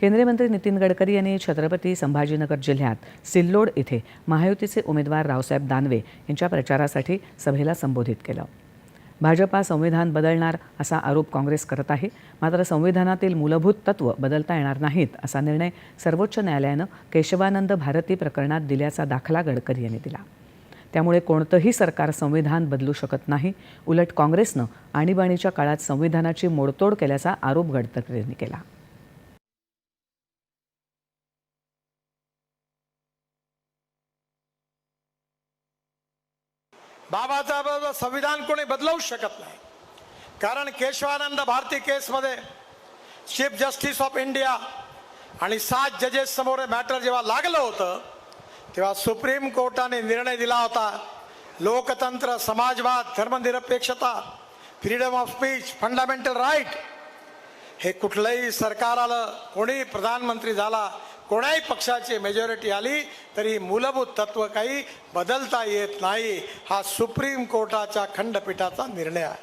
केंद्रीय मंत्री नितीन गडकरी यांनी छत्रपती संभाजीनगर जिल्ह्यात सिल्लोड इथे महायुतीचे उमेदवार रावसाहेब दानवे यांच्या प्रचारासाठी सभेला संबोधित केलं. भाजपा संविधान बदलणार असा आरोप काँग्रेस करत आहे. मात्र संविधानातील मूलभूत तत्व बदलता येणार नाहीत असा निर्णय सर्वोच्च न्यायालयानं केशवानंद भारती प्रकरणात दिल्याचा दाखला गडकरी यांनी दिला. त्यामुळे कोणतंही सरकार संविधान बदलू शकत नाही. उलट काँग्रेसनं आणीबाणीच्या काळात संविधानाची मोडतोड केल्याचा आरोप गडकरी यांनी केला. बाबासाहेबांचं संविधान कोणी बदलवू शकत नाही. कारण केशवानंद भारती केसमध्ये चीफ जस्टिस ऑफ इंडिया आणि सात जजेस समोर मॅटर जेव्हा लागलं होतं तेव्हा सुप्रीम कोर्टाने निर्णय दिला होता लोकतंत्र समाजवाद धर्मनिरपेक्षता freedom of speech fundamental right हे कुठलंही सरकार आलं कोणी प्रधानमंत्री झाला कोणाही पक्षाची मेजॉरिटी आली तरी मूलभूत तत्व काही बदलता येत नाही. हा सुप्रीम कोर्टाच्या खंडपीठाचा निर्णय आहे.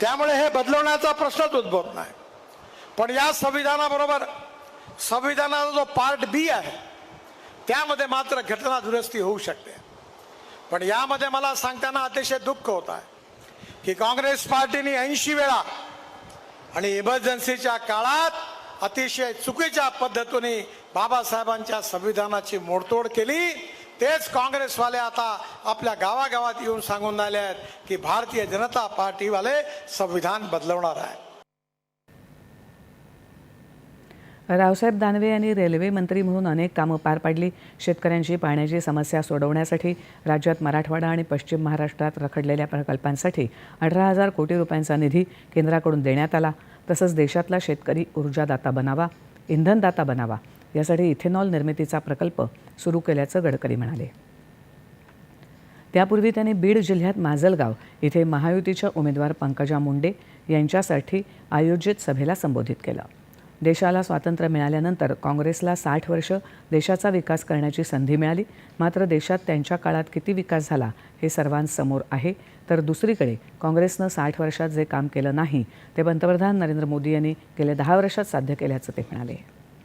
त्यामुळे हे बदलवण्याचा प्रश्नच उद्भवत नाही. पण या संविधानाबरोबर संविधानाचा जो पार्ट बी आहे त्यामध्ये मात्र घटना दुरुस्ती होऊ शकते. पण यामध्ये मला सांगताना अतिशय दुःख होत आहे की काँग्रेस पार्टीने ऐंशी वेळा आणि इमर्जन्सीच्या काळात अतिशय चुकीच्या पद्धतीने बाबासाहेबांच्या संविधानाची मोडतोड केली. तेच काँग्रेसवाले आता आपल्या गावागावात येऊन सांगून राहिले आहेत की भारतीय जनता पार्टीवाले संविधान बदलवणार आहे. रावसाहेब दानवे यांनी रेल्वे मंत्री म्हणून अनेक कामं पार पाडली. शेतकऱ्यांची पाण्याची समस्या सोडवण्यासाठी राज्यात मराठवाडा आणि पश्चिम महाराष्ट्रात रखडलेल्या प्रकल्पांसाठी अठरा हजार कोटी रुपयांचा निधी केंद्राकडून देण्यात आला. तसंच देशातला शेतकरी ऊर्जादाता बनावा इंधनदाता बनावा यासाठी इथेनॉल निर्मितीचा प्रकल्प सुरू केल्याचं गडकरी म्हणाले. त्यापूर्वी त्यांनी बीड जिल्ह्यात माजलगाव इथे महायुतीच्या उमेदवार पंकजा मुंडे यांच्यासाठी आयोजित सभेला संबोधित केलं. देशाला स्वातंत्र्य मिळाल्यानंतर काँग्रेसला साठ वर्ष देशाचा विकास करण्याची संधी मिळाली. मात्र देशात त्यांच्या काळात किती विकास झाला हे सर्वांसमोर आहे. तर दुसरीकडे काँग्रेसनं साठ वर्षात जे काम केलं नाही ते पंतप्रधान नरेंद्र मोदी यांनी गेल्या दहा वर्षात साध्य केल्याचं ते म्हणाले.